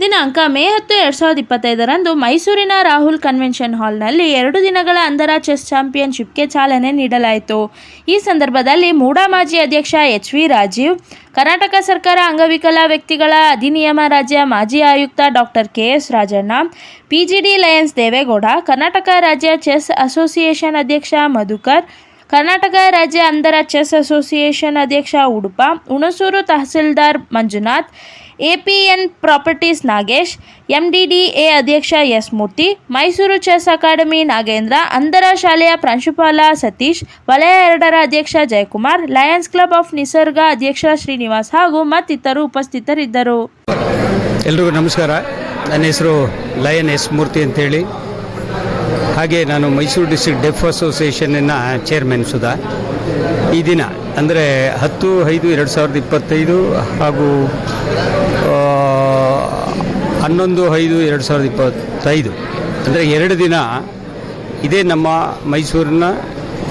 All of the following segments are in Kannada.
ದಿನಾಂಕ ಮೇ ಹತ್ತು ಎರಡು ಸಾವಿರದ ಇಪ್ಪತ್ತೈದರಂದು ಮೈಸೂರಿನ ರಾಹುಲ್ ಕನ್ವೆನ್ಷನ್ ಹಾಲ್ನಲ್ಲಿ ಎರಡು ದಿನಗಳ ಅಂಧರ ಚೆಸ್ ಚಾಂಪಿಯನ್ಶಿಪ್ಗೆ ಚಾಲನೆ ನೀಡಲಾಯಿತು. ಈ ಸಂದರ್ಭದಲ್ಲಿ ಮೂಡಾ ಮಾಜಿ ಅಧ್ಯಕ್ಷ ಎಚ್ ವಿ ರಾಜೀವ್, ಕರ್ನಾಟಕ ಸರ್ಕಾರ ಅಂಗವಿಕಲ ವ್ಯಕ್ತಿಗಳ ಅಧಿನಿಯಮ ರಾಜ್ಯ ಮಾಜಿ ಆಯುಕ್ತ doctor K S Rajanna, PGD Lions Devegowda, Karnataka ರಾಜ್ಯ ಚೆಸ್ ಅಸೋಸಿಯೇಷನ್ ಅಧ್ಯಕ್ಷ ಮಧುಕರ್, ಕರ್ನಾಟಕ ರಾಜ್ಯ ಅಂಧರ ಚೆಸ್ ಅಸೋಸಿಯೇಷನ್ ಅಧ್ಯಕ್ಷ Udupa, Hunsur tahsildar Manjunath APN properties Nagesh, MDDA ಅಧ್ಯಕ್ಷ S Murthy, Mysuru chess academy Nagendra ಅಂಧರ ಶಾಲೆಯ ಪ್ರಾಂಶುಪಾಲ ಸತೀಶ್, ವಲಯ ಎರಡರ ಅಧ್ಯಕ್ಷ Jayakumar, Lions club of Nisarga ಅಧ್ಯಕ್ಷ ಶ್ರೀನಿವಾಸ್ ಹಾಗೂ ಮತ್ತಿತರರು ಉಪಸ್ಥಿತರಿದ್ದರು. ಎಲ್ರಿಗೂ ನಮಸ್ಕಾರ. ನನ್ನ ಹೆಸರು ಲಯನ್ ಎಸ್ ಮೂರ್ತಿ ಅಂತೇಳಿ. ಹಾಗೆ ನಾನು ಮೈಸೂರು ಡಿಸ್ಟ್ರಿಕ್ಟ್ ಡೆಫ್ ಅಸೋಸಿಯೇಷನ್ನ ಚೇರ್ಮನ್ ಸುಧಾ. ಈ ದಿನ ಅಂದರೆ ಹತ್ತು, ಐದು, ಎರಡು ಸಾವಿರದ ಇಪ್ಪತ್ತೈದು ಹಾಗೂ ಹನ್ನೊಂದು, ಐದು, ಎರಡು ಸಾವಿರದ ಇಪ್ಪತ್ತೈದು. ಅಂದರೆ ಎರಡು ದಿನ ಇದೇ ನಮ್ಮ ಮೈಸೂರಿನ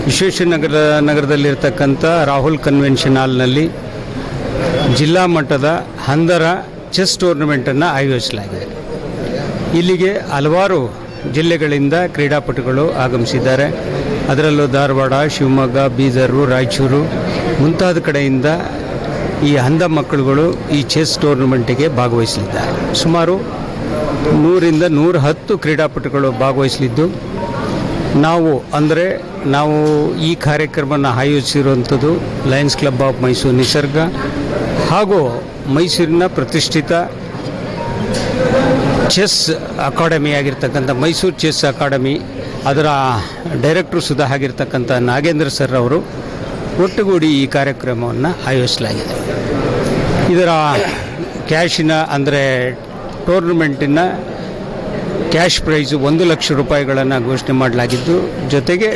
ವಿಶ್ವೇಶ್ವರನಗರ ನಗರದಲ್ಲಿರ್ತಕ್ಕಂಥ ರಾಹುಲ್ ಕನ್ವೆನ್ಷನ್ ಹಾಲ್ನಲ್ಲಿ ಜಿಲ್ಲಾ ಮಟ್ಟದ ಹಂದರ ಚೆಸ್ ಟೂರ್ನಮೆಂಟನ್ನು ಆಯೋಜಿಸಲಾಗಿದೆ. ಇಲ್ಲಿಗೆ ಹಲವಾರು ಜಿಲ್ಲೆಗಳಿಂದ ಕ್ರೀಡಾಪಟುಗಳು ಆಗಮಿಸಿದ್ದಾರೆ. ಅದರಲ್ಲೂ ಧಾರವಾಡ, ಶಿವಮೊಗ್ಗ, ಬೀದರು, ರಾಯಚೂರು ಮುಂತಾದ ಕಡೆಯಿಂದ ಈ ಅಂಧ ಮಕ್ಕಳುಗಳು ಈ ಚೆಸ್ ಟೂರ್ನಮೆಂಟಿಗೆ ಭಾಗವಹಿಸಲಿದ್ದಾರೆ. ಸುಮಾರು ನೂರಿಂದ ನೂರ ಹತ್ತು ಕ್ರೀಡಾಪಟುಗಳು ಭಾಗವಹಿಸಲಿದ್ದು, ನಾವು ಅಂದರೆ ನಾವು ಈ ಕಾರ್ಯಕ್ರಮನ ಆಯೋಜಿಸಿರುವಂಥದ್ದು Lions club of Mysuru Nisarga ಹಾಗೂ ಮೈಸೂರಿನ ಪ್ರತಿಷ್ಠಿತ ಚೆಸ್ ಅಕಾಡೆಮಿ ಆಗಿರ್ತಕ್ಕಂಥ ಮೈಸೂರು ಚೆಸ್ ಅಕಾಡೆಮಿ ಅದರ ಡೈರೆಕ್ಟ್ರು ಸುಧಾ ಆಗಿರ್ತಕ್ಕಂಥ ನಾಗೇಂದ್ರ ಸರ್ ಅವರು ಒಟ್ಟುಗೂಡಿ ಈ ಕಾರ್ಯಕ್ರಮವನ್ನು ಆಯೋಜಿಸಲಾಗಿದೆ. ಇದರ ಕ್ಯಾಶಿನ ಅಂದರೆ ಟೂರ್ನಮೆಂಟಿನ ಕ್ಯಾಶ್ ಪ್ರೈಸು ಒಂದು ಲಕ್ಷ ರೂಪಾಯಿಗಳನ್ನು ಘೋಷಣೆ ಮಾಡಲಾಗಿದ್ದು, ಜೊತೆಗೆ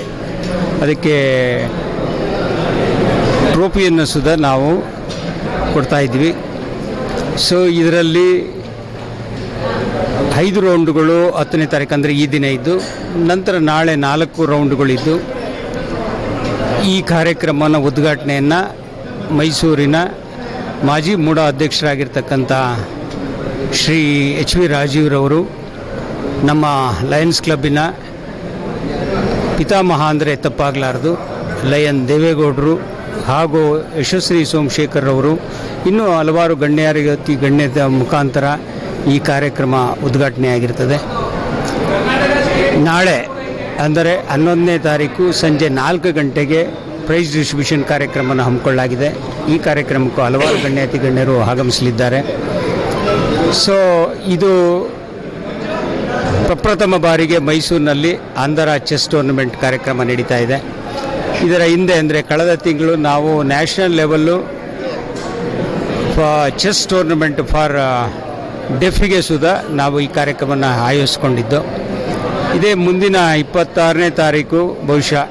ಅದಕ್ಕೆ ಟ್ರೋಫಿಯನ್ನು ಸುಧಾ ನಾವು ಕೊಡ್ತಾ ಇದ್ವಿ ಸೊ ಇದರಲ್ಲಿ ಐದು ರೌಂಡ್ಗಳು ಹತ್ತನೇ ತಾರೀಕು ಅಂದರೆ ಈ ದಿನ ಇದ್ದು, ನಂತರ ನಾಳೆ ನಾಲ್ಕು ರೌಂಡ್ಗಳಿದ್ದು. ಈ ಕಾರ್ಯಕ್ರಮನ ಉದ್ಘಾಟನೆಯನ್ನು ಮೈಸೂರಿನ ಮಾಜಿ ಮೂಡ ಅಧ್ಯಕ್ಷರಾಗಿರ್ತಕ್ಕಂಥ ಶ್ರೀ ಎಚ್ ವಿ ರಾಜೀವ್ರವರು ನಮ್ಮ ಲಯನ್ಸ್ ಕ್ಲಬ್ಬಿನ ಪಿತಾಮಹ ಅಂದರೆ ತಪ್ಪಾಗಲಾರದು, ಲಯನ್ ದೇವೇಗೌಡರು ಹಾಗೂ ಯಶಸ್ವಿ ಸೋಮಶೇಖರ್ ಅವರು ಇನ್ನೂ ಹಲವಾರು ಗಣ್ಯರ ಗಣ್ಯದ ಮುಖಾಂತರ ಈ ಕಾರ್ಯಕ್ರಮ ಉದ್ಘಾಟನೆಯಾಗಿರ್ತದೆ ನಾಳೆ ಅಂದರೆ ಹನ್ನೊಂದನೇ ತಾರೀಕು ಸಂಜೆ ನಾಲ್ಕು ಗಂಟೆಗೆ ಪ್ರೈಸ್ ಡಿಸ್ಟ್ರಿಬ್ಯೂಷನ್ ಕಾರ್ಯಕ್ರಮವನ್ನು ಹಮ್ಮಿಕೊಳ್ಳಲಾಗಿದೆ. ಈ ಕಾರ್ಯಕ್ರಮಕ್ಕೂ ಹಲವಾರು ಗಣ್ಯಾತಿ ಗಣ್ಯರು ಆಗಮಿಸಲಿದ್ದಾರೆ. ಸೊ ಇದು ಪ್ರಪ್ರಥಮ ಬಾರಿಗೆ ಮೈಸೂರಿನಲ್ಲಿ ಆಂಧ್ರ ಚೆಸ್ ಟೂರ್ನಮೆಂಟ್ ಕಾರ್ಯಕ್ರಮ ನಡೀತಾ ಇದೆ. ಇದರ ಹಿಂದೆ ಅಂದರೆ ಕಳೆದ ತಿಂಗಳು ನಾವು national level chess tournament for ಡೆಫಿಗೆ Sudha, ನಾವು ಈ ಕಾರ್ಯಕ್ರಮವನ್ನು ಆಯೋಜಿಸ್ಕೊಂಡಿದ್ದು. ಇದೇ ಮುಂದಿನ ಇಪ್ಪತ್ತಾರನೇ ತಾರೀಕು ಬಹುಶಃ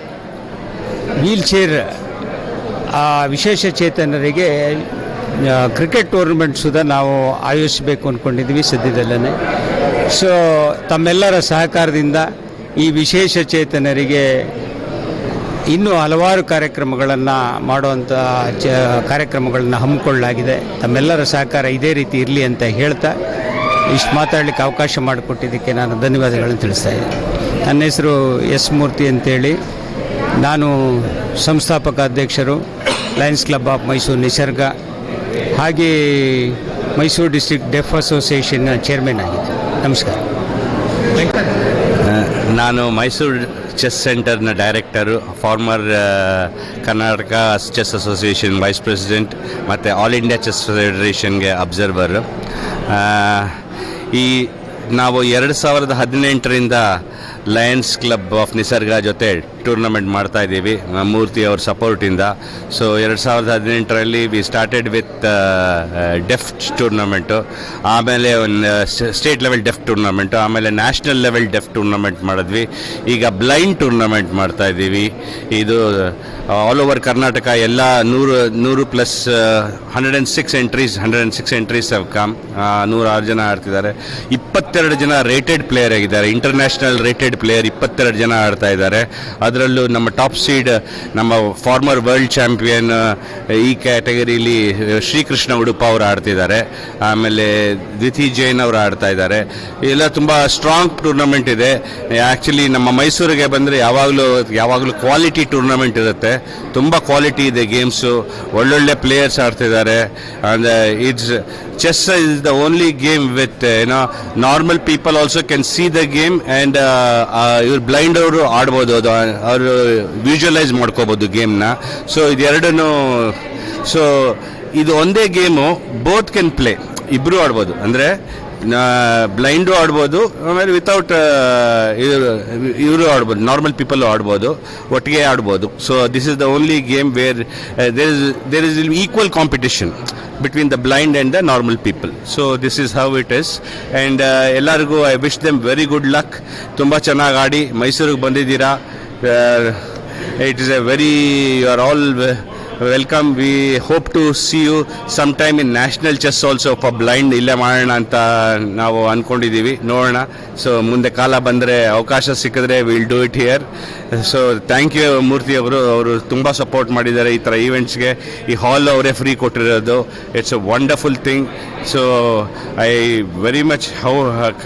ವೀಲ್ ಚೇರ್, ಆ ವಿಶೇಷ ಚೇತನರಿಗೆ ಕ್ರಿಕೆಟ್ ಟೂರ್ನಮೆಂಟ್ ಸುಧಾ ನಾವು ಆಯೋಜಿಸಬೇಕು ಅಂದ್ಕೊಂಡಿದ್ವಿ ಸದ್ಯದಲ್ಲೇ ಸೊ ತಮ್ಮೆಲ್ಲರ ಸಹಕಾರದಿಂದ ಈ ವಿಶೇಷ ಚೇತನರಿಗೆ ಇನ್ನೂ ಹಲವಾರು ಕಾರ್ಯಕ್ರಮಗಳನ್ನು ಮಾಡುವಂಥ ಚ ಕಾರ್ಯಕ್ರಮಗಳನ್ನು ಹಮ್ಮಿಕೊಳ್ಳಲಾಗಿದೆ. ತಮ್ಮೆಲ್ಲರ ಸಹಕಾರ ಇದೇ ರೀತಿ ಇರಲಿ ಅಂತ ಹೇಳ್ತಾ ಇಷ್ಟು ಮಾತಾಡಲಿಕ್ಕೆ ಅವಕಾಶ ಮಾಡಿಕೊಟ್ಟಿದ್ದಕ್ಕೆ ನಾನು ಧನ್ಯವಾದಗಳನ್ನು ತಿಳಿಸ್ತಾ ಇದ್ದೀನಿ. ನನ್ನ ಹೆಸರು ಎಸ್ ಮೂರ್ತಿ ಅಂತೇಳಿ. ನಾನು ಸಂಸ್ಥಾಪಕ ಅಧ್ಯಕ್ಷರು, Lions club of Mysuru Nisarga, ಹಾಗೆ ಮೈಸೂರು ಡಿಸ್ಟ್ರಿಕ್ಟ್ ಡೆಫ್ ಅಸೋಸಿಯೇಷನ್ನ ಚೇರ್ಮನ್ ಆಗಿದೆ ನಮಸ್ಕಾರ. ನಾನು Mysuru chess ಸೆಂಟರ್ನ director former Karnataka chess association vice president ಮತ್ತು ಆಲ್ ಇಂಡಿಯಾ ಚೆಸ್ ಫೆಡರೇಷನ್ಗೆ ಅಬ್ಸರ್ವರು ಈ, ನಾವು ಎರಡು ಸಾವಿರದ ಹದಿನೆಂಟರಿಂದ ಲಯನ್ಸ್ ಕ್ಲಬ್ ಆಫ್ ನಿಸರ್ಗ ಜೊತೆ ಟೂರ್ನಮೆಂಟ್ ಮಾಡ್ತಾ ಇದ್ದೀವಿ ಮೂರ್ತಿ ಅವ್ರ ಸಪೋರ್ಟಿಂದ ಸೊ ಎರಡು ಸಾವಿರದ ಹದಿನೆಂಟರಲ್ಲಿ we started with deaf tournament ಆಮೇಲೆ ಒಂದು ಸ್ಟೇಟ್ ಲೆವೆಲ್ ಡೆಫ್ ಟೂರ್ನಮೆಂಟು ಆಮೇಲೆ ನ್ಯಾಷನಲ್ ಲೆವೆಲ್ ಡೆಫ್ ಟೂರ್ನಮೆಂಟ್ ಮಾಡಿದ್ವಿ. ಈಗ ಬ್ಲೈಂಡ್ ಟೂರ್ನಮೆಂಟ್ ಮಾಡ್ತಾ ಇದ್ದೀವಿ. ಇದು ಆಲ್ ಓವರ್ ಕರ್ನಾಟಕ ಎಲ್ಲ ನೂರು ನೂರು plus hundred and six entries hundred and six entries come ನೂರಾರು ಜನ ಆಡ್ತಿದ್ದಾರೆ. ಇಪ್ಪತ್ತೆರಡು ಜನ ರೇಟೆಡ್ ಪ್ಲೇಯರ್ ಆಗಿದ್ದಾರೆ. ಇಂಟರ್ನ್ಯಾಷನಲ್ ರೇಟೆಡ್ ಪ್ಲೇಯರ್ ಇಪ್ಪತ್ತೆರಡು ಜನ ಆಡ್ತಾ ಇದ್ದಾರೆ. ಅದರಲ್ಲೂ ನಮ್ಮ ಟಾಪ್ ಸೀಡ್ ನಮ್ಮ ಫಾರ್ಮರ್ ವರ್ಲ್ಡ್ ಚಾಂಪಿಯನ್ ಈ ಕ್ಯಾಟಗರಿಲಿ ಶ್ರೀಕೃಷ್ಣ ಉಡುಪ ಅವರು ಆಡ್ತಿದ್ದಾರೆ. ಆಮೇಲೆ ದ್ವಿತಿ ಜೈನ್ ಅವರು ಆಡ್ತಾ ಇದ್ದಾರೆ. ಎಲ್ಲ ತುಂಬ ಸ್ಟ್ರಾಂಗ್ ಟೂರ್ನಮೆಂಟ್ ಇದೆ. ಆ್ಯಕ್ಚುಲಿ ನಮ್ಮ ಮೈಸೂರಿಗೆ ಬಂದರೆ ಯಾವಾಗಲೂ ಯಾವಾಗಲೂ ಕ್ವಾಲಿಟಿ ಟೂರ್ನಮೆಂಟ್ ಇರುತ್ತೆ. ತುಂಬ ಕ್ವಾಲಿಟಿ ಇದೆ ಗೇಮ್ಸು ಒಳ್ಳೊಳ್ಳೆ ಪ್ಲೇಯರ್ಸ್ ಆಡ್ತಿದ್ದಾರೆ. ಅಂದರೆ it's chess is the only game with ಏನೋ normal people also can see the game and ಇವ್ರು ಬ್ಲೈಂಡ್ ಅವರು ಆಡ್ಬೋದು ಅದು, ಅವರು ವಿಜುವಲೈಸ್ ಮಾಡ್ಕೋಬೋದು ಗೇಮ್ನ ಸೊ ಇದೆರಡೂ ಸೊ ಇದು ಒಂದೇ ಗೇಮು ಬೋತ್ ಕ್ಯಾನ್ ಪ್ಲೇ ಇಬ್ಬರು ಆಡ್ಬೋದು. ಅಂದರೆ ಬ್ಲೈಂಡು ಆಡ್ಬೋದು, ಆಮೇಲೆ ವಿತೌಟ್ ಇವರು ಆಡ್ಬೋದು ನಾರ್ಮಲ್ ಪೀಪಲ್ ಆಡ್ಬೋದು, ಒಟ್ಟಿಗೆ ಆಡ್ಬೋದು. So this is the only game where there is there is equal competition between the blind and the normal people so this is how it is and ಎಲ್ಲರಿಗೂ I wish them very good luck ತುಂಬ ಚೆನ್ನಾಗಿ ಆಡಿ ಮೈಸೂರಿಗೆ ಬಂದಿದ್ದೀರಾ. It is a very you are all welcome we hope to see you some time in national chess also for blind ಇಲ್ಲೇ ಮಾಡೋಣ ಅಂತ ನಾವು ಅಂದ್ಕೊಂಡಿದ್ದೀವಿ ನೋಡೋಣ. ಸೊ ಮುಂದೆ ಕಾಲ ಬಂದರೆ ಅವಕಾಶ ಸಿಕ್ಕಿದ್ರೆ will do it here so thank you Murthy ಅವರು. ಅವರು ತುಂಬ ಸಪೋರ್ಟ್ ಮಾಡಿದ್ದಾರೆ ಈ ಥರ ಈವೆಂಟ್ಸ್ಗೆ ಈ ಹಾಲ್ ಅವರೇ ಫ್ರೀ ಕೊಟ್ಟಿರೋದು. It's a wonderful thing so I very much how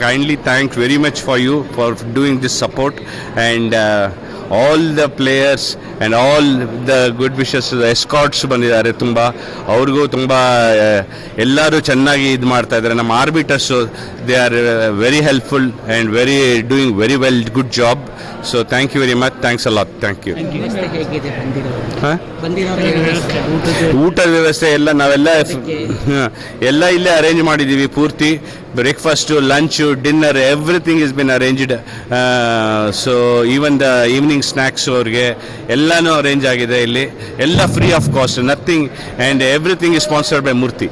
kindly thank very much for you for doing this support and all the players and all the good wishes escorts ಬಂದಿದ್ದಾರೆ ತುಂಬ. ಅವ್ರಿಗೂ ತುಂಬ ಎಲ್ಲರೂ ಚೆನ್ನಾಗಿ ಇದು ಮಾಡ್ತಾ ಇದ್ದಾರೆ. ನಮ್ಮ arbiters they are very helpful and very doing very well good job so thank you very much thanks a lot thank you ಊಟದ ಊಟದ ವ್ಯವಸ್ಥೆ ಎಲ್ಲ ನಾವೆಲ್ಲ ಹ, ಎಲ್ಲ ಇಲ್ಲೇ ಅರೇಂಜ್ ಮಾಡಿದ್ದೀವಿ ಪೂರ್ತಿ. Breakfast lunch dinner everything is been arranged so even the evening snacks ಅವ್ರಿಗೆ ಎಲ್ಲನೂ ಅರೇಂಜ್ ಆಗಿದೆ ಇಲ್ಲಿ. ಎಲ್ಲ free of cost nothing and everything is sponsored by Murthy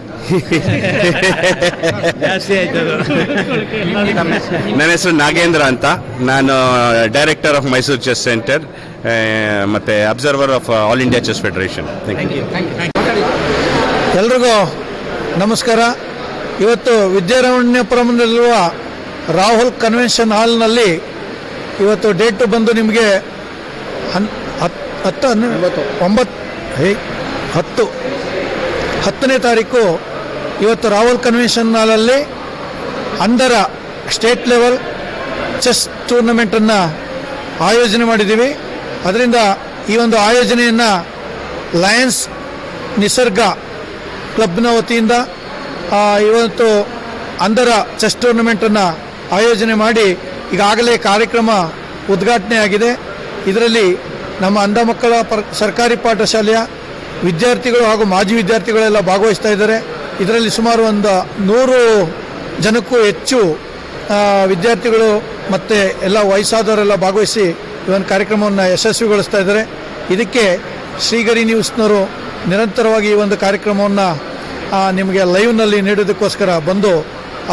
ನನ್ನ ಹೆಸರು ನಾಗೇಂದ್ರ ಅಂತ. ನಾನು director of Mysuru chess centre ಮತ್ತೆ observer of all India chess federation thank you ಎಲ್ರಿಗೂ ನಮಸ್ಕಾರ. ಇವತ್ತು ವಿದ್ಯಾರಣ್ಯಪುರಂನಲ್ಲಿರುವ ರಾಹುಲ್ ಕನ್ವೆನ್ಷನ್ ಹಾಲ್ನಲ್ಲಿ ಇವತ್ತು ಡೇಟು ಬಂದು ನಿಮಗೆ ಹನ್ ಹತ್ತು ಹತ್ತು ಒಂಬತ್ತು ಹೇ ಹತ್ತು. ಹತ್ತನೇ ತಾರೀಕು ಇವತ್ತು ರಾಹುಲ್ ಕನ್ವೆನ್ಷನ್ ಹಾಲಲ್ಲಿ ಅಂಧರ ಸ್ಟೇಟ್ ಲೆವೆಲ್ ಚೆಸ್ ಟೂರ್ನಮೆಂಟನ್ನು ಆಯೋಜನೆ ಮಾಡಿದ್ದೀವಿ. ಅದರಿಂದ ಈ ಒಂದು ಆಯೋಜನೆಯನ್ನು ಲಯನ್ಸ್ ನಿಸರ್ಗ ಕ್ಲಬ್ನ ವತಿಯಿಂದ ಇವತ್ತು ಅಂಧರ ಚೆಸ್ ಟೂರ್ನಮೆಂಟನ್ನು ಆಯೋಜನೆ ಮಾಡಿ ಈಗಾಗಲೇ ಕಾರ್ಯಕ್ರಮ ಉದ್ಘಾಟನೆ ಆಗಿದೆ ಇದರಲ್ಲಿ ನಮ್ಮ ಅಂಧ ಮಕ್ಕಳ ಪರ್, ಸರ್ಕಾರಿ ಪಾಠಶಾಲೆಯ ವಿದ್ಯಾರ್ಥಿಗಳು ಹಾಗೂ ಮಾಜಿ ವಿದ್ಯಾರ್ಥಿಗಳೆಲ್ಲ ಭಾಗವಹಿಸ್ತಾ ಇದ್ದಾರೆ. ಇದರಲ್ಲಿ ಸುಮಾರು ಒಂದು ನೂರು ಜನಕ್ಕೂ ಹೆಚ್ಚು ವಿದ್ಯಾರ್ಥಿಗಳು ಮತ್ತು ಎಲ್ಲ ವಯಸ್ಸಾದವರೆಲ್ಲ ಭಾಗವಹಿಸಿ ಈ ಒಂದು ಕಾರ್ಯಕ್ರಮವನ್ನು ಯಶಸ್ವಿಗೊಳಿಸ್ತಾ ಇದ್ದಾರೆ. ಇದಕ್ಕೆ ಶ್ರೀಗರಿ ನ್ಯೂಸ್ನವರು ನಿರಂತರವಾಗಿ ಈ ಒಂದು ಕಾರ್ಯಕ್ರಮವನ್ನು ನಿಮಗೆ ಲೈವ್ನಲ್ಲಿ ನೀಡೋದಕ್ಕೋಸ್ಕರ ಬಂದು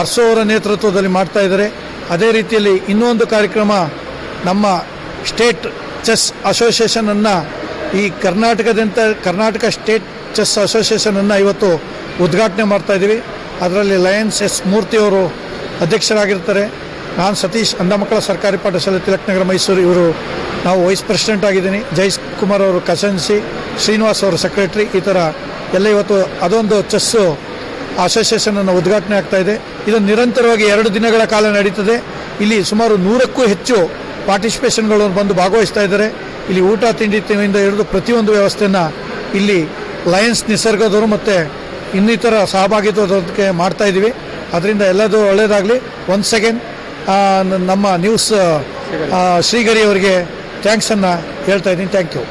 ಅರ್ಸೋ ಅವರ ನೇತೃತ್ವದಲ್ಲಿ ಮಾಡ್ತಾ ಇದ್ದಾರೆ. ಅದೇ ರೀತಿಯಲ್ಲಿ ಇನ್ನೊಂದು ಕಾರ್ಯಕ್ರಮ ನಮ್ಮ ಸ್ಟೇಟ್ ಚೆಸ್ ಅಸೋಸಿಯೇಷನನ್ನು ಈ ಕರ್ನಾಟಕದಂತ ಕರ್ನಾಟಕ ಸ್ಟೇಟ್ ಚೆಸ್ ಅಸೋಸಿಯೇಷನನ್ನು ಇವತ್ತು ಉದ್ಘಾಟನೆ ಮಾಡ್ತಾ ಇದ್ದೀವಿ. ಅದರಲ್ಲಿ ಲಯನ್ಸ್ ಎಸ್ ಮೂರ್ತಿಯವರು ಅಧ್ಯಕ್ಷರಾಗಿರ್ತಾರೆ. ನಾನು ಸತೀಶ್ ಅಂಧಮಕ್ಕಳ ಸರ್ಕಾರಿ ಪಾಠಶಾಲೆ ತಿಲಕ್ನಗರ ಮೈಸೂರು ಇವರು ನಾವು ವೈಸ್ ಪ್ರೆಸಿಡೆಂಟ್ ಆಗಿದ್ದೀನಿ. ಜೈಸ್ ಕುಮಾರ್ ಅವರು ಕಸನ್ಸಿ ಶ್ರೀನಿವಾಸ್ ಅವರು ಸೆಕ್ರೆಟ್ರಿ ಈ ಥರ ಎಲ್ಲ ಇವತ್ತು ಅದೊಂದು ಚೆಸ್ಸು ಅಸೋಸಿಯೇಷನನ್ನು ಉದ್ಘಾಟನೆ ಆಗ್ತಾ ಇದೆ. ಇದು ನಿರಂತರವಾಗಿ ಎರಡು ದಿನಗಳ ಕಾಲ ನಡೀತದೆ. ಇಲ್ಲಿ ಸುಮಾರು ನೂರಕ್ಕೂ ಹೆಚ್ಚು ಪಾರ್ಟಿಸಿಪೇಷನ್ಗಳು ಬಂದು ಭಾಗವಹಿಸ್ತಾ ಇದ್ದಾರೆ. ಇಲ್ಲಿ ಊಟ, ತಿಂಡಿ ತಿಂಡಿಯಿಂದ ಹಿಡಿದು ಪ್ರತಿಯೊಂದು ವ್ಯವಸ್ಥೆಯನ್ನು ಇಲ್ಲಿ ಲಯನ್ಸ್ ನಿಸರ್ಗದವರು ಮತ್ತು ಇನ್ನಿತರ ಸಹಭಾಗಿತ್ವದೊಂದಿಗೆ ಮಾಡ್ತಾ ಇದ್ದೀವಿ. ಅದರಿಂದ ಎಲ್ಲದೂ ಒಳ್ಳೆಯದಾಗಲಿ ಒಂದು ಸೆಕೆಂಡ್ ನಮ್ಮ ನ್ಯೂಸ್ ಶ್ರೀಗರಿ ಅವರಿಗೆ ಥ್ಯಾಂಕ್ಸನ್ನು ಹೇಳ್ತಾ ಇದ್ದೀನಿ. ಥ್ಯಾಂಕ್ ಯು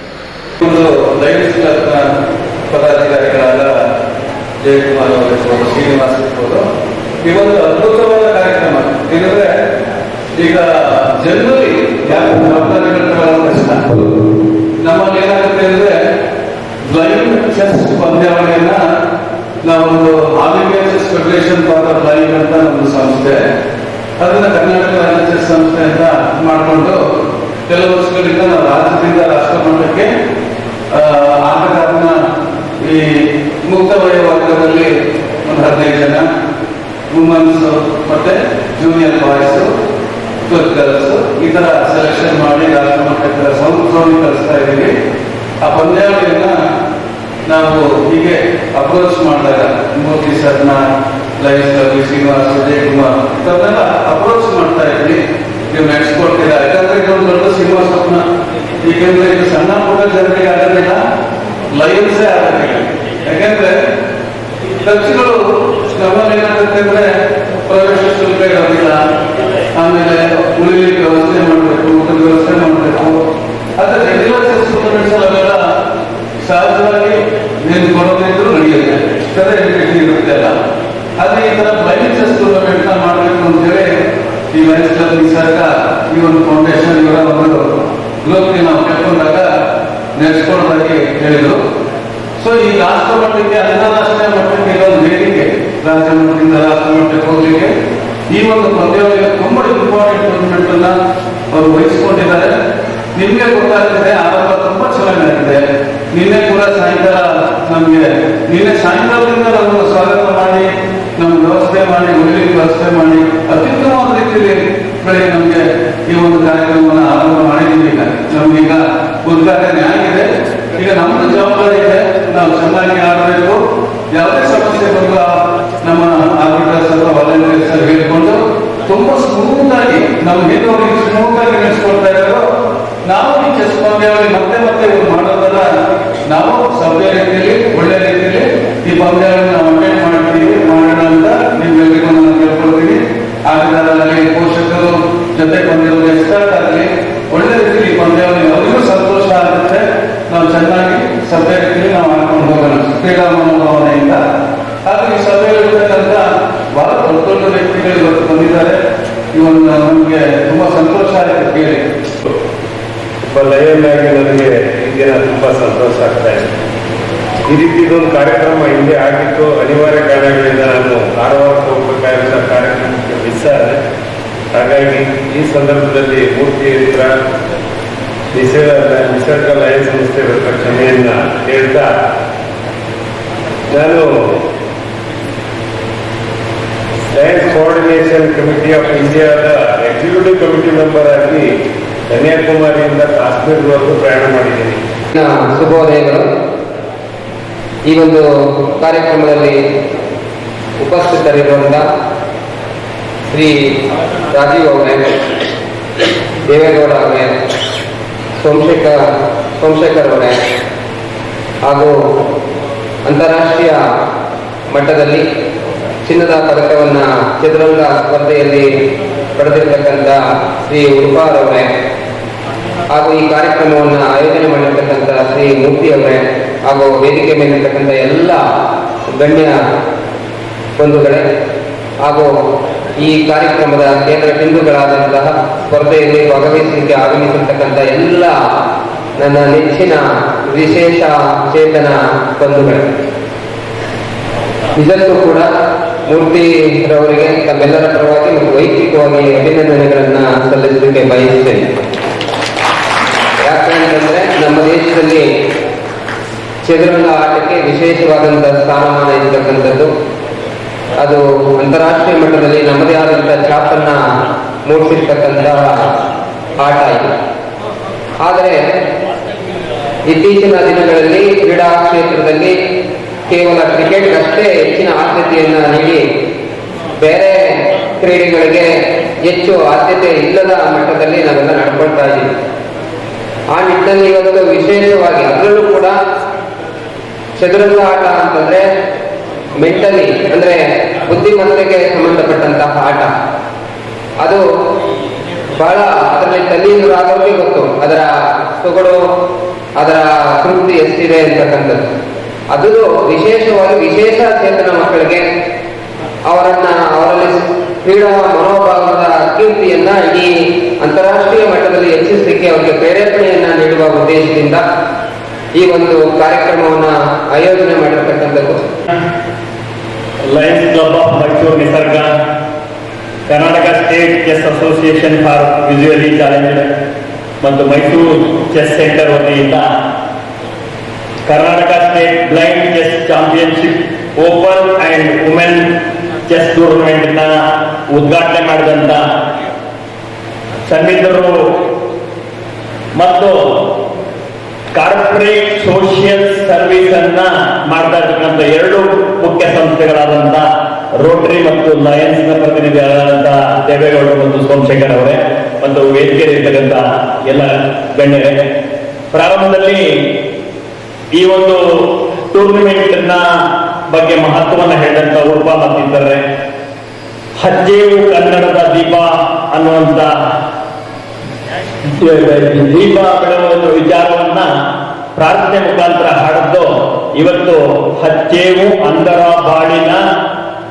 ಪದಾಧಿಕಾರಿಗಳಾದ ಜಯಕುಮಾರ್ ಅವರಿರ್ಬೋದು ಶ್ರೀನಿವಾಸ್ ಇರ್ಬೋದು ಈ ಒಂದು ಅದ್ಭುತವಾದ ಕಾರ್ಯಕ್ರಮ. ಏನಂದ್ರೆ ಈಗ ಜನರಲ್ಲಿ ಯಾರು ಕಷ್ಟ ನಮ್ಮಲ್ಲಿ ಏನಾಗುತ್ತೆ ಅಂದ್ರೆ ಬ್ಲೈಂಡ್ ಚೆಸ್ ಪಂದ್ಯಾವಳಿಯನ್ನ ನಾವೊಂದು all India chess federation for blind ಅಂತ ಒಂದು ಸಂಸ್ಥೆ, ಅದನ್ನ ಕರ್ನಾಟಕ ರಾಜ್ಯ ಚೆಸ್ ಸಂಸ್ಥೆ ಅಂತ ಮಾಡಿಕೊಂಡು ಕೆಲವು ವರ್ಷಗಳಿಂದ ನಾವು ರಾಜ್ಯದಿಂದ ರಾಷ್ಟ್ರ ಮಟ್ಟಕ್ಕೆ ಆಟಗಾರನ ಈ ಮುಕ್ತ ವಯೋವರ್ಗದಲ್ಲಿ ಒಂದು ಹದಿನೈದು ಜನ ವುಮನ್ಸ್ ಮತ್ತೆ ಜೂನಿಯರ್ ಬಾಯ್ಸ್ ಗರ್ಲ್ಸ್ ಈ ತರ ಸೆಲೆಕ್ಷನ್ ಮಾಡಿ ರಾಷ್ಟ್ರ ಮಟ್ಟಕ್ಕೆ ಸಂಸ್ಥೆ ಕಳಿಸ್ತಾ ಇದ್ದೀವಿ. ಆ ಪಂದ್ಯಾವಳಿಯನ್ನ ನಾವು ಹೀಗೆ ಅಪ್ರೋಚ್ ಮಾಡಿದಾಗ ಮೂರ್ತಿ ಸರ್ನ ಲೈಫ್ ರವಿ, ಶ್ರೀನಿವಾಸ್ ವಿಜಯ್ ಕುಮಾರ್ ಇಂಥವನ್ನೆಲ್ಲ ಅಪ್ರೋಚ್ ಮಾಡ್ತಾ ಇದ್ವಿ ನೀವು ನಡೆಸ್ಕೊಡ್ತೀರಾ ಯಾಕಂದ್ರೆ ಇದೊಂದು ದೊಡ್ಡ ಸಿನಿಮಾ ಸ್ವಪ್ನ. ಏಕೆಂದ್ರೆ ಇದು ಸಣ್ಣ ಪುಟ್ಟ ಜನರಿಗೆ ಆಗೋದಿಲ್ಲ. ಲೈನ್ಸೇ ಆಗೋದಿಲ್ಲ ಯಾಕಂದ್ರೆ ಖರ್ಚುಗಳು ನಮ್ಮಲ್ಲಿ ಏನಾಗುತ್ತೆ ಅಂದ್ರೆ ಪ್ರವೇಶ ಶುಲ್ಕ ಇರೋದಿಲ್ಲ. ಆಮೇಲೆ ಉಳಿಲಿಕ್ಕೆ ವ್ಯವಸ್ಥೆ ಮಾಡಬೇಕು ಊಟದ ವ್ಯವಸ್ಥೆ ಮಾಡಬೇಕು. ಆದ್ರೆ ರೆಗ್ಯುಲರ್ ಟೂರ್ನಮೆಂಟ್ಸ್ ಅವೆಲ್ಲ ಸಹಜವಾಗಿ ನೀನು ಕೊಡೋದಿದ್ರು ನಡೆಯುತ್ತೆ. ಸರಿ ಇರುತ್ತೆ ಅಲ್ಲ. ಆದ್ರೆ ಈ ತರ ಬ್ಲೈಂಡ್ ಚೆಸ್ ಟೂರ್ನಮೆಂಟ್ನ ಮಾಡಬೇಕು ಅಂತೇಳಿ ಈ ಲೈನ್ಸ್ ಕ್ಲಬ್ ನಿಸರ್ಗ ಈ ಒಂದು ಫೌಂಡೇಶನ್ ಇವರ ಒಂದು ಗ್ರೂಪ್ಗೆ ನಾವು ಕರ್ಕೊಂಡಾಗ ನಡೆಸ್ಕೊಳ್ಳೋದಾಗಿ ಹೇಳಿದ್ರು ಸೊ ಈ ರಾಷ್ಟ್ರ ಮಟ್ಟಕ್ಕೆ ಅಂತಾರಾಷ್ಟ್ರೀಯ ಮಟ್ಟಕ್ಕೆ ಇದೊಂದು ವೇದಿಕೆ ರಾಜ್ಯ ಮಟ್ಟದಿಂದ ರಾಷ್ಟ್ರ ಮಟ್ಟಕ್ಕೆ ಹೋಗ್ಲಿಕ್ಕೆ ಈ ಒಂದು ಪಂದ್ಯಾವಳಿಗೆ ತುಂಬಾ ಇಂಪಾರ್ಟೆಂಟ್ ಟೂರ್ನಮೆಂಟ್ ಅನ್ನ ಅವರು ವಹಿಸಿಕೊಂಡಿದ್ದಾರೆ ನಿಮ್ಗೆ ಗೊತ್ತಾಗ್ತಿದೆ ಆರಂಭ ತುಂಬಾ ಚೆನ್ನಾಗಿದೆ ನಿನ್ನೆ ಕೂಡ ಸಾಯಂಕಾಲ ನಮ್ಗೆ ನಿನ್ನೆ ಸಾಯಂಕಾಲದಿಂದ ನಾವು ಸ್ವಾಗತ ಮಾಡಿ ನಮ್ಮ ವ್ಯವಸ್ಥೆ ಮಾಡಿ ಉಳಿಲಿಕ್ಕೆ ವ್ಯವಸ್ಥೆ ಮಾಡಿ ಅತ್ಯುತ್ತಮವಾದ ರೀತಿಯಲ್ಲಿ ಬೆಳಿಗ್ಗೆ ನಮ್ಗೆ ಈ ಒಂದು ಕಾರ್ಯಕ್ರಮವನ್ನು ಆರಂಭ ಮಾಡಿದ್ದೀವಿ ಈಗ ನಮ್ಗೀಗ ಉದ್ಘಾಟನೆ ಆಗಿದೆ ಈಗ ನಮ್ಮದು ಜವಾಬ್ದಾರಿ ಇದೆ ನಾವು ಚೆನ್ನಾಗಿ ಆಡಬೇಕು ಯಾವುದೇ ಸಮಸ್ಯೆ ಬಂದು ನಮ್ಮ ಆರ್ಬಿಟರ್ಸ್ ಅಥವಾ ವಾಲಂಟಿಯರ್ಸ್ ಹೇಳ್ಕೊಂಡು ತುಂಬಾ ಸ್ಮೂತ್ ಆಗಿ ನಮ್ಮ ಹಿಂದೂರಿಗೆ ಸ್ಮೂತ್ ಆಗಿ ನಡೆಸ್ಕೊಡ್ತಾ ಇದ್ದಾರೋ ನಾವು ಈ ಚೆಸ್ ಪಂದ್ಯಾವಳಿ ಮತ್ತೆ ಮತ್ತೆ ಇವ್ರು ಮಾಡೋದನ್ನ ನಾವು ಸಭ್ಯ ರೀತಿಯಲ್ಲಿ ಒಳ್ಳೆ ರೀತಿಯಲ್ಲಿ ಈ ಪಂದ್ಯಾವಳಿ ನಾವು ಅಟೆಂಡ್ ಮಾಡ್ತೀವಿ ಮಾಡೋಣ ಅಂತ ನಿಮ್ಮೆಲ್ಲರಿಗೂ ನಾನು ಕೇಳ್ಕೊಳ್ತೀನಿ ಆಟಗಾರರಲ್ಲಿ ಪೋಷಕರು ಜೊತೆ ಬಂದಿರೋ ಎಕ್ಸ್ಪರ್ಟ್ ಆಗಲಿ ಒಳ್ಳೆ ರೀತಿಯಲ್ಲಿ ಈ ಪಂದ್ಯಾವಳಿ ಅವರಿಗೂ ಸಂತೋಷ ಆಗುತ್ತೆ ನಾವು ಚೆನ್ನಾಗಿ ಸಭೆ ರೀತಿಯಲ್ಲಿ ನಾವು ಆಡ್ಕೊಂಡು ಹೋಗೋಣ ಕ್ರೀಡಾ ಮನೋಭಾವನೆಯಿಂದ ಹಾಗೂ ಈ ಸಭೆಯಲ್ಲಿರ್ತಕ್ಕಂಥ ಬಹಳ ದೊಡ್ಡ ದೊಡ್ಡ ವ್ಯಕ್ತಿಗಳು ಇವತ್ತು ಬಂದಿದ್ದಾರೆ. ಇವನ್ನ ನಮಗೆ ತುಂಬಾ ಸಂತೋಷ ಆಯ್ತು ಕೇಳಿ. ಒಬ್ಬ ಲಯನ್ ಆಗಿ ನನಗೆ ಇಂದಿನ ದಿನ ತುಂಬ ಸಂತೋಷ ಆಗ್ತಾ ಇದೆ. ಈ ರೀತಿ ಇದೊಂದು ಕಾರ್ಯಕ್ರಮ ಹಿಂದೆ ಆಗಿತ್ತು. ಅನಿವಾರ್ಯ ಕಾರಣಗಳಿಂದ ನಾನು ಕಾರವಾರಕ್ಕೆ ಹೋಗ್ಬೇಕಾಗಿರುವ ಕಾರ್ಯಕ್ರಮಕ್ಕೆ ಮಿಸ್ ಆದರೆ ಹಾಗಾಗಿ ಈ ಸಂದರ್ಭದಲ್ಲಿ ಮೂರ್ತಿ ಹತ್ರ ನಿಸರ್ಗ ಲಯ ಸಂಸ್ಥೆ ಕ್ಷಮೆಯನ್ನ ಹೇಳ್ತಾ ನಾನು ಸೈನ್ಸ್ ಕೋಆರ್ಡಿನೇಷನ್ ಕಮಿಟಿ ಆಫ್ ಇಂಡಿಯಾದ ಎಕ್ಸಿಕ್ಯೂಟಿವ್ ಕಮಿಟಿ ಮೆಂಬರ್ ಆಗಿ ಕನ್ಯಾಕುಮಾರಿಯಿಂದ ಕಾಶ್ಮೀರವರೆಗೂ ಪ್ರಯಾಣ ಮಾಡಿದ್ದೀನಿ. ಶುಭೋದಯಗಳು. ಈ ಒಂದು ಕಾರ್ಯಕ್ರಮದಲ್ಲಿ ಉಪಸ್ಥಿತರಿರುವಂಥ ಶ್ರೀ ರಾಜೀವ್ ಅವರೇ, ದೇವೇಗೌಡ ಅವರೇ, ಸೋಮಶೇಖರ್ ಸೋಮಶೇಖರ್ ಅವರೇ ಹಾಗೂ ಅಂತಾರಾಷ್ಟ್ರೀಯ ಮಟ್ಟದಲ್ಲಿ ಚಿನ್ನದ ಪದಕವನ್ನು ಚದುರಂಗ ಸ್ಪರ್ಧೆಯಲ್ಲಿ ಪಡೆದಿರತಕ್ಕಂಥ ಶ್ರೀ ಉರ್ಫಾರ್ ಅವರೇ ಹಾಗೂ ಈ ಕಾರ್ಯಕ್ರಮವನ್ನು ಆಯೋಜನೆ ಮಾಡಿರ್ತಕ್ಕಂಥ ಶ್ರೀ ಮೂರ್ತಿಯವರೇ ಹಾಗೂ ವೇದಿಕೆ ಮೇಲಿರ್ತಕ್ಕಂಥ ಎಲ್ಲ ಗಣ್ಯ ಬಂಧುಗಳೇ ಹಾಗೂ ಈ ಕಾರ್ಯಕ್ರಮದ ಕೇಂದ್ರ ಬಿಂದುಗಳಾದಂತಹ ಸ್ಪರ್ಧೆಯಲ್ಲಿ ಭಾಗವಹಿಸಲಿಕ್ಕೆ ಆಗಮಿಸಿರ್ತಕ್ಕಂಥ ಎಲ್ಲ ನನ್ನ ನೆಚ್ಚಿನ ವಿಶೇಷ ಚೇತನ ಬಂಧುಗಳೇ. ಇದಂತೂ ಕೂಡ ಮೂರ್ತಿರವರಿಗೆ ತಮ್ಮೆಲ್ಲರ ಪರವಾಗಿ ಮತ್ತು ವೈಯಕ್ತಿಕವಾಗಿ ಅಭಿನಂದನೆಗಳನ್ನ ಸಲ್ಲಿಸಲಿಕ್ಕೆ ಬಯಸುತ್ತೇನೆ. ಯಾಕಂತಂದ್ರೆ ನಮ್ಮ ದೇಶದಲ್ಲಿ ಚದುರಂಗ ಆಟಕ್ಕೆ ವಿಶೇಷವಾದಂತಹ ಸ್ಥಾನಮಾನ ಇರತಕ್ಕಂಥದ್ದು. ಅದು ಅಂತಾರಾಷ್ಟ್ರೀಯ ಮಟ್ಟದಲ್ಲಿ ನಮ್ಮದೇ ಆದಂತಹ ಛಾಪನ್ನ ಮೂಡಿಸಿರ್ತಕ್ಕಂತಹ ಆಟ ಇದು. ಆದರೆ ಇತ್ತೀಚಿನ ದಿನಗಳಲ್ಲಿ ಕ್ರೀಡಾ ಕ್ಷೇತ್ರದಲ್ಲಿ ಕೇವಲ ಕ್ರಿಕೆಟ್ಗಷ್ಟೇ ಹೆಚ್ಚಿನ ಆದ್ಯತೆಯನ್ನ ನೀಡಿ ಬೇರೆ ಕ್ರೀಡೆಗಳಿಗೆ ಹೆಚ್ಚು ಆದ್ಯತೆ ಇಲ್ಲದ ಮಟ್ಟದಲ್ಲಿ ನಾವೆಲ್ಲ ನಡ್ಕೊಳ್ತಾ ಇದ್ದೀವಿ. ಆ ನಿಟ್ಟಿನಲ್ಲಿ ಇವತ್ತು ವಿಶೇಷವಾಗಿ ಅದರಲ್ಲೂ ಕೂಡ ಚದುರಂಗ ಆಟ ಅಂತಂದ್ರೆ ಮೆಂಟಲಿ ಅಂದ್ರೆ ಬುದ್ಧಿಮತ್ತೆಗೆ ಸಂಬಂಧಪಟ್ಟಂತಹ ಆಟ. ಅದು ಬಹಳ ಅದರಲ್ಲಿ ತಲ್ಲೀನರಾಗೋರಿಗೆ ಗೊತ್ತು. ಅದರ ಸೊಗಡು ಅದರ ತೃಪ್ತಿ ಎಷ್ಟಿದೆ ಅಂತಕ್ಕಂಥದ್ದು ಅದು ವಿಶೇಷವಾಗಿ ವಿಶೇಷ ಚೇತನ ಮಕ್ಕಳಿಗೆ ಅವರನ್ನ ಅವರಲ್ಲಿ ಕ್ರೀಡಾ ಮನೋಭಾವದ ಕೀರ್ತಿಯನ್ನ ಈ ಅಂತಾರಾಷ್ಟ್ರೀಯ ಮಟ್ಟದಲ್ಲಿ ಹೆಚ್ಚಿಸಲಿಕ್ಕೆ ಅವರಿಗೆ ಪ್ರೇರೇಪಣೆಯನ್ನ ನೀಡುವ ಉದ್ದೇಶದಿಂದ ಈ ಒಂದು ಕಾರ್ಯಕ್ರಮವನ್ನ ಆಯೋಜನೆ ಮಾಡಿರ್ತಕ್ಕಂಥದ್ದು. Lions club of Mysuru Nisarga Karnataka state chess association for visually challenged ಮತ್ತು ಮೈಸೂರು ಚೆಸ್ ಸೆಂಟರ್ ವತಿಯಿಂದ Karnataka state blind chess championship open and women chess ಟೂರ್ನಮೆಂಟ್ನ ಉದ್ಘಾಟನೆ ಮಾಡಿದಂಥ ಸನ್ನಿಧರು ಮತ್ತು ಕಾರ್ಪೊರೇಟ್ ಸೋಷಿಯಲ್ ಸರ್ವಿಸ್ ಅನ್ನ ಮಾಡ್ತಾ ಇರ್ತಕ್ಕಂಥ ಎರಡು ಮುಖ್ಯ ಸಂಸ್ಥೆಗಳಾದಂತ ರೋಟರಿ ಮತ್ತು ಲಯನ್ಸ್ನ ಪ್ರತಿನಿಧಿಗಳಾದಂತ ದೇವೇಗೌಡರು ಮತ್ತು ಸೋಮಶೇಖರ್ ಅವರೇ. ಮತ್ತು ವೇದಿಕೆಯಲ್ಲಿ ಇರ್ತಕ್ಕಂಥ ಎಲ್ಲ ಗಣ್ಯರೇ. ಪ್ರಾರಂಭದಲ್ಲಿ ಈ ಒಂದು ಟೂರ್ನಿಮೆಂಟ್ನ ಬಗ್ಗೆ ಮಹತ್ವವನ್ನು ಹೇಳಿದಂತ ಉರ್ಪ ಮತ್ತಿದ್ದಾರೆ ಹಜ್ಜೇವು ಕನ್ನಡದ ದೀಪ ಅನ್ನುವಂತ ದೀಪ ಬೆಳಗುವ ವಿಚಾರವನ್ನ ಪ್ರಾರ್ಥನೆ ಮುಖಾಂತರ ಹಾಡಿದ್ದು ಇವತ್ತು ಹಚ್ಚೇವು ಅಂದರ ಬಾಳಿನ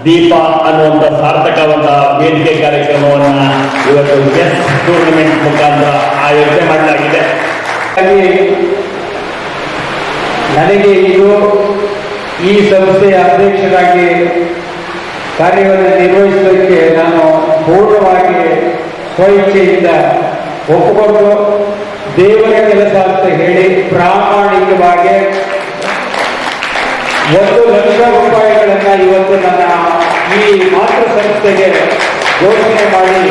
ದೀಪ ಅನ್ನುವಂತ ಸಾರ್ಥಕವಾದ ವೇದಿಕೆ ಕಾರ್ಯಕ್ರಮವನ್ನ ಇವತ್ತು ಚೆಸ್ ಟೂರ್ನಮೆಂಟ್ ಮುಖಾಂತರ ಆಯೋಜನೆ ಮಾಡಲಾಗಿದೆ. ನನಗೆ ಇದು ಈ ಸಂಸ್ಥೆಯ ಅಧ್ಯಕ್ಷರಾಗಿ ಕಾರ್ಯವನ್ನು ನಿರ್ವಹಿಸಲಿಕ್ಕೆ ನಾನು ಪೂರ್ಣವಾಗಿ ಸ್ವಇಚ್ಛೆಯಿಂದ ಒಪ್ಪಿಕೊಂಡು ದೇವರ ಕೆಲಸ ಅಂತ ಹೇಳಿ ಪ್ರಾಮಾಣಿಕವಾಗಿ ಒಂದು ಲಕ್ಷ ರೂಪಾಯಿಗಳನ್ನು ಇವತ್ತು ನನ್ನ ಈ ಮಾತೃ ಸಂಸ್ಥೆಗೆ ಘೋಷಣೆ ಮಾಡಿ.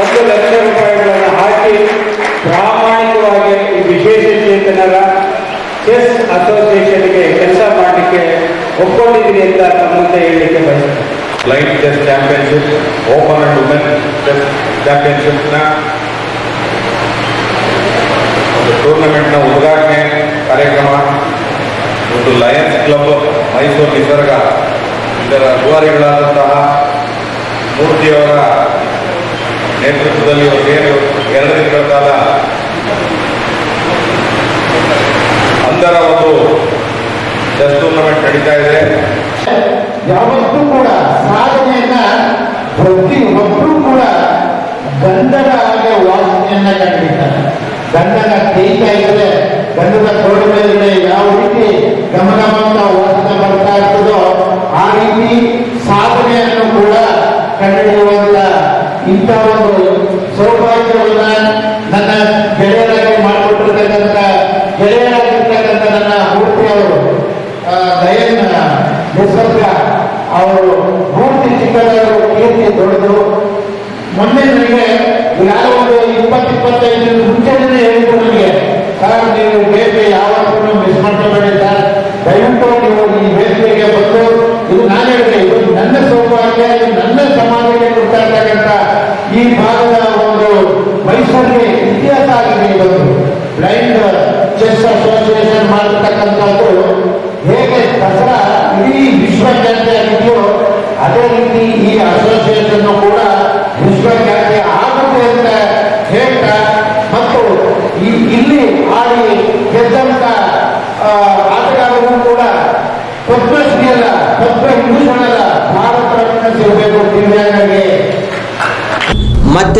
ಒಂದು ಲಕ್ಷ ರೂಪಾಯಿಗಳನ್ನು ಹಾಕಿ ಪ್ರಾಮಾಣಿಕವಾಗಿ ಈ ವಿಶೇಷ ಚೇತನರ ಚೆಸ್ ಅಸೋಸಿಯೇಷನ್ಗೆ ಕೆಲಸ ಮಾಡಲಿಕ್ಕೆ ಒಪ್ಕೊಂಡಿದ್ದೀನಿ ಅಂತ ತಮ್ಮಂತೆ ಹೇಳಲಿಕ್ಕೆ ಬಯಸ್ತೇನೆ. Blind chess championship open and women chess ಚಾಂಪಿಯನ್ಶಿಪ್ನ ಒಂದು ಟೂರ್ನಮೆಂಟ್ನ ಉದ್ಘಾಟನೆ ಕಾರ್ಯಕ್ರಮ. ಒಂದು ಲಯನ್ಸ್ ಕ್ಲಬ್, ಮೈಸೂರು ನಿಸರ್ಗ, ಇದರ ರೂವಾರಿಗಳಾದಂತಹ ಮೂರ್ತಿಯವರ ನೇತೃತ್ವದಲ್ಲಿ ಏನು, ಎರಡು ದಿನಗಳ ಕಾಲ ಅಂದರ ಒಂದು ಚೆಸ್ ಟೂರ್ನಮೆಂಟ್ ನಡೀತಾ ಇದೆ. ಯಾವತ್ತೂ ಕೂಡ ಸಾಧನೆಯನ್ನ ಪ್ರತಿ ಒಬ್ಬರು ಕೂಡ ಗಂಧದ ಹಾಗೆ ವಾಸನೆಯನ್ನ ಕಂಡಿದ್ದಾರೆ ಗಂಡನ ಕೈತಾ ಇದ್ರೆ ಗಂಡನ ತೋಳ ಮೇಲೆ ಯಾವ ರೀತಿ ಗಮನವಂತ ವಾಸನೆ ಬರ್ತಾ ಇರ್ತದೋ ಆ ರೀತಿ ಸಾಧನೆಯನ್ನು ಕೂಡ ಕಂಡುಹಿಡಿಯುವಂತ ಇಂಥ ಒಂದು ಸೌಭಾಗ್ಯವನ್ನ ನನ್ನ ಗೆಳೆಯರಾಗಿ ಮಾಡಿಕೊಟ್ಟಿರ್ತಕ್ಕಂಥ ಗೆಳೆಯರಾಗಿರ್ತಕ್ಕಂಥ ನನ್ನ ಮೂರ್ತಿ ಅವರು ದಯನ ನಿಸರ್ಗ ಅವರು ಮೂರ್ತಿ ಚಿಕ್ಕದಾದರು ಕೀರ್ತಿ ದೊಡ್ಡದು ಮೊನ್ನೆ ನನಗೆ ಯಾರೋ ಇಪ್ಪತ್ತು ಇಪ್ಪತ್ತೈದು ಮುಂಚೆನೇ ಹೇಳಿದ್ರು ನನಗೆ ಸರ್, ನೀವು ವೇದಿಕೆ ಯಾವತ್ತೂ ಮಿಸ್ ಮಾಡ್ಕೋಬೇಡಿ, ಸರ್. ದಯವಿಟ್ಟು ನೀವು ಈ ಬೇಸಿಗೆಗೆ ಬಂದು, ಇದು ನಾನು ಹೇಳಿದೆ, ಇದು ನನ್ನ ಸೌಭಾಗ್ಯ, ಇದು ನನ್ನ ಸಮಾಜಕ್ಕೆ ಕೊಡ್ತಾ ಇರ್ತಕ್ಕಂಥ ಈ ಭಾಗದ ಒಂದು ಮೈಸೂರಿಗೆ ಇತಿಹಾಸ ಆಗಿದೆ ಇವತ್ತು ಬ್ಲೈಂಡ್, ಚೆಸ್ ಅಸೋಸಿಯೇಷನ್ ಮಾಡಿರ್ತಕ್ಕಂಥದ್ದು ಹೇಗೆ ದಸರಾ ಇಡೀ ವಿಶ್ವಖ್ಯಾತಿ ಆಗಿದೆಯೋ ಅದೇ ರೀತಿ ಈ ಅಸೋಸಿಯೇಷನ್ ಕೂಡ ವಿಶ್ವಖ್ಯಾತಿ ಆಗುತ್ತೆ ಅಂತ ಹೇಳ್ತಾ ಮತ್ತು ಈ ಇಲ್ಲಿ ಆಡಿ ಗೆದ್ದಂತ ಆ, ಆಟಗಾರರು ಕೂಡ ಪದ್ಮಶ್ರೀ ಅಲ್ಲ ಪದ್ಮಭೂಷಣ ಅಲ್ಲ ಭಾರತ ರತ್ನ ಸಿಗಬೇಕು ದಿವ್ಯಾಂಗರಿಗೆ ಮತ್ತೆ